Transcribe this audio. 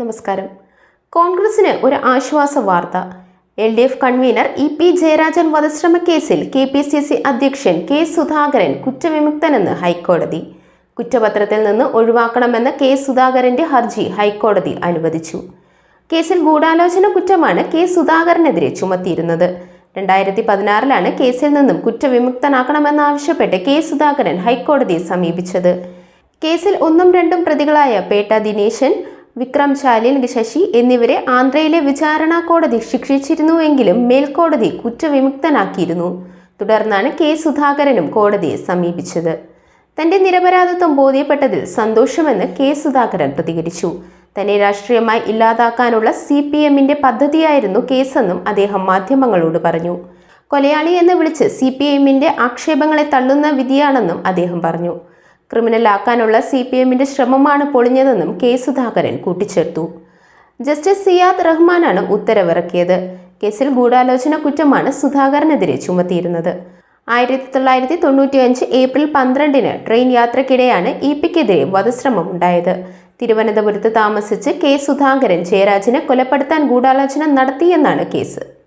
നമസ്കാരം. കോൺഗ്രസിന് ഒരു ആശ്വാസ വാർത്ത. L D F convener E P Jayarajan വധശ്രമ കേസിൽ കെ പി സി സി അധ്യക്ഷൻ കെ സുധാകരൻ കുറ്റവിമുക്തനെന്ന് ഹൈക്കോടതി. കുറ്റപത്രത്തിൽ നിന്ന് ഒഴിവാക്കണമെന്ന കെ സുധാകരന്റെ ഹർജി ഹൈക്കോടതി അനുവദിച്ചു. കേസിൽ ഗൂഢാലോചന കുറ്റമാണ് കെ സുധാകരനെതിരെ ചുമത്തിയിരുന്നത്. രണ്ടായിരത്തി പതിനാറിലാണ് കേസിൽ നിന്നും കുറ്റവിമുക്തനാക്കണമെന്നാവശ്യപ്പെട്ട് കെ സുധാകരൻ ഹൈക്കോടതിയെ സമീപിച്ചത്. കേസിൽ ഒന്നും രണ്ടും പ്രതികളായ പേട്ട ദിനേശൻ വിക്രം ശാലിൻ ശശി എന്നിവരെ ആന്ധ്രയിലെ വിചാരണ കോടതി ശിക്ഷിച്ചിരുന്നുവെങ്കിലും മേൽക്കോടതി കുറ്റവിമുക്തനാക്കിയിരുന്നു. തുടർന്നാണ് കെ സുധാകരനും കോടതിയെ സമീപിച്ചത്. തന്റെ നിരപരാധിത്വം ബോധ്യപ്പെട്ടതിൽ സന്തോഷമെന്ന് കെ സുധാകരൻ പ്രതികരിച്ചു. തന്നെ രാഷ്ട്രീയമായി ഇല്ലാതാക്കാനുള്ള സി പി എമ്മിന്റെ പദ്ധതിയായിരുന്നു കേസെന്നും അദ്ദേഹം മാധ്യമങ്ങളോട് പറഞ്ഞു. കൊലയാളി എന്ന് വിളിച്ച് സി പി എമ്മിന്റെ ആക്ഷേപങ്ങളെ തള്ളുന്ന വിധിയാണെന്നും അദ്ദേഹം പറഞ്ഞു. ക്രിമിനലാക്കാനുള്ള സി പി എമ്മിന്റെ ശ്രമമാണ് പൊളിഞ്ഞതെന്നും കെ സുധാകരൻ കൂട്ടിച്ചേർത്തു. ജസ്റ്റിസ് സിയാദ് റഹ്മാനാണ് ഉത്തരവിറക്കിയത്. കേസിൽ ഗൂഢാലോചന കുറ്റമാണ് സുധാകരനെതിരെ ചുമത്തിയിരുന്നത്. ആയിരത്തി തൊള്ളായിരത്തി തൊണ്ണൂറ്റി അഞ്ച് ഏപ്രിൽ പന്ത്രണ്ടിന് ട്രെയിൻ യാത്രക്കിടെയാണ് ഇ പിക്കെതിരെ വധശ്രമം ഉണ്ടായത്. തിരുവനന്തപുരത്ത് താമസിച്ച് കെ സുധാകരൻ ജയരാജനെ കൊലപ്പെടുത്താൻ ഗൂഢാലോചന നടത്തിയെന്നാണ് കേസ്.